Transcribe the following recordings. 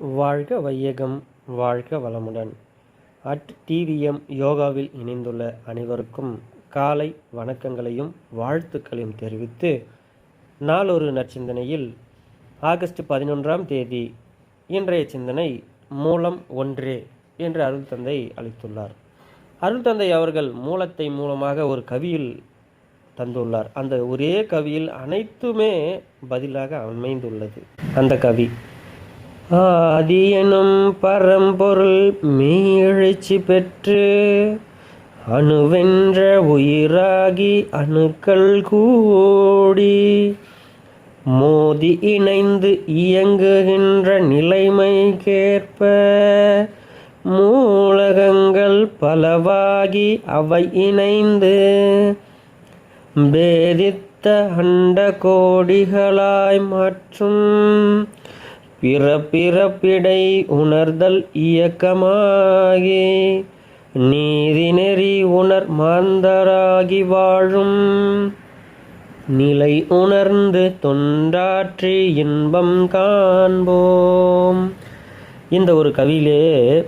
வாழ்க வையகம் வாழ்க வளமுடன். அட் டிவிஎம் யோகாவில் இணைந்துள்ள அனைவருக்கும் காலை வணக்கங்களையும் வாழ்த்துக்களையும் தெரிவித்து நாளொரு நற்சிந்தனையில் ஆகஸ்ட் பதினொன்றாம் தேதி இன்றைய சிந்தனை மூலம் ஒன்றே என்று அருள் தந்தை அளித்துள்ளார். அருள் தந்தை அவர்கள் மூலத்தை மூலமாக ஒரு கவியில் தந்துள்ளார். அந்த ஒரே கவியில் அனைத்துமே பதிலாக அமைந்துள்ளது. அந்த கவி ஆதியனும் பரம்பொருள் மீழ்ச்சி பெற்று அணுவென்ற உயிராகி அணுக்கள் கூடி மோதி இணைந்து இயங்குகின்ற நிலைமைக்கேற்ப மூலகங்கள் பலவாகி அவை இணைந்து பேதித்த அண்ட கோடிகளாய் மற்றும் பிற பிறப்பிடை உணர்தல் இயக்கமாகி நீதி நெறி உணர் மாந்தராகி வாழும். நிலை உணர்ந்து தொண்டாற்றி இன்பம் காண்போம். இந்த ஒரு கவியிலே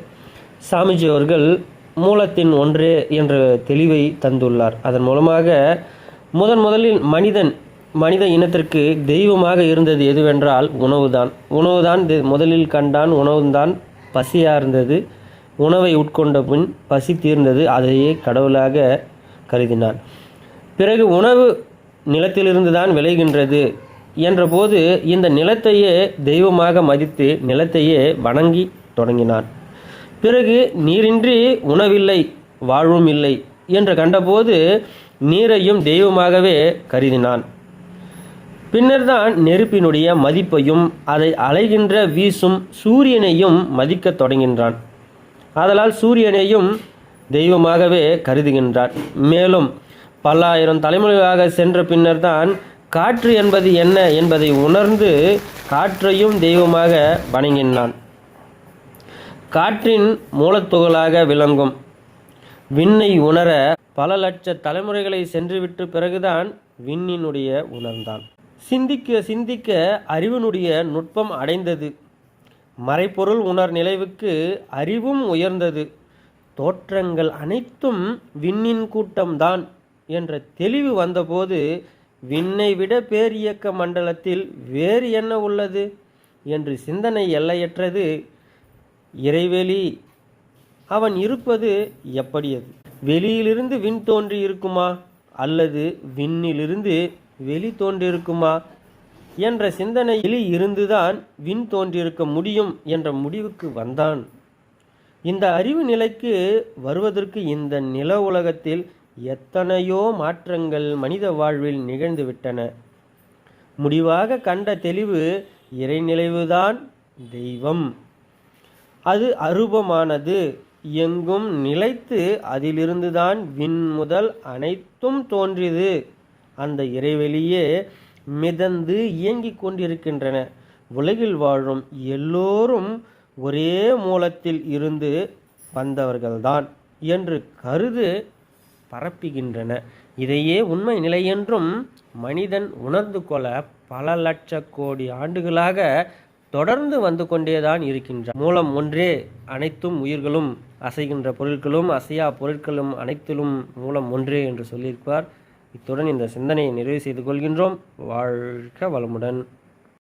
சாமிஜி அவர்கள் மூலத்தின் ஒன்றே என்ற தெளிவை தந்துள்ளார். அதன் மூலமாக முதன் முதலில் மனிதன் மனித இனத்திற்கு தெய்வமாக இருந்தது எதுவென்றால் உணவுதான். உணவுதான் முதலில் கண்டான் உணவுதான் பசியாக இருந்தது. உணவை உட்கொண்ட பின் பசி தீர்ந்தது அதையே கடவுளாக கருதினான். பிறகு உணவு நிலத்திலிருந்து தான் விளைகின்றது என்றபோது இந்த நிலத்தையே தெய்வமாக மதித்து நிலத்தையே வணங்கி தொடங்கினான். பிறகு நீரின்றி உணவில்லை வாழ்வும் இல்லை என்று கண்டபோது நீரையும் தெய்வமாகவே கருதினான். பின்னர்தான் நெருப்பினுடைய மதிப்பையும் அதை அலைகின்ற வீசும் சூரியனையும் மதிக்கத் தொடங்கின்றான் ஆதலால் சூரியனையும் தெய்வமாகவே கருதுகின்றான். மேலும் பல்லாயிரம் தலைமுறைகளாக சென்ற பின்னர்தான் காற்று என்பது என்ன என்பதை உணர்ந்து காற்றையும் தெய்வமாக வணங்கினான். காற்றின் மூலத்துகளாக விளங்கும். விண்ணை உணர பல லட்ச தலைமுறைகளை சென்றுவிட்டு பிறகுதான் விண்ணினுடைய உணர்ந்தான். சிந்திக்க சிந்திக்க அறிவினுடைய நுட்பம் அடைந்தது. மறைப்பொருள் உணர் நிலைவுக்கு அறிவும் உயர்ந்தது. தோற்றங்கள் அனைத்தும் விண்ணின் கூட்டம்தான் என்ற தெளிவு வந்தபோது விண்ணை விட பேரியக்க மண்டலத்தில் வேறு என்ன உள்ளது என்று சிந்தனை எல்லையற்றது. இறைவெளி அவன் இருப்பது எப்படியது? வெளியிலிருந்து விண் தோன்றி இருக்குமா? அல்லது விண்ணிலிருந்து வெளி தோன்றியிருக்குமா என்ற சிந்தனையில் இருந்துதான் விண் தோன்றியிருக்க முடியும் என்ற முடிவுக்கு வந்தான். இந்த அறிவு நிலைக்கு வருவதற்கு இந்த நில உலகத்தில் எத்தனையோ மாற்றங்கள் மனித வாழ்வில் நிகழ்ந்துவிட்டன முடிவாக கண்ட தெளிவு இறைநிலைவுதான் தெய்வம். அது அரூபமானது. எங்கும் நிலைத்து அதிலிருந்துதான் விண் முதல் அனைத்தும் தோன்றியது. அந்த இறைவெளியே மிதந்து இயங்கிக் கொண்டிருக்கின்றன. உலகில் வாழும் எல்லோரும் ஒரே மூலத்தில் இருந்து வந்தவர்கள்தான் என்று கருது பரப்புகின்றன. இதையே உண்மை நிலை என்றும் மனிதன் உணர்ந்து கொள்ள பல லட்ச கோடி ஆண்டுகளாக தொடர்ந்து வந்து கொண்டேதான் இருக்கின்றான். மூலம் ஒன்றே அனைத்தும் உயிர்களும் அசைகின்ற பொருட்களும் அசையா பொருட்களும் அனைத்திலும் மூலம் ஒன்றே என்று சொல்லியிருப்பார். இத்துடன் இந்த சிந்தனையை நிறைவு செய்து கொள்கின்றோம். வாழ்க வளமுடன்.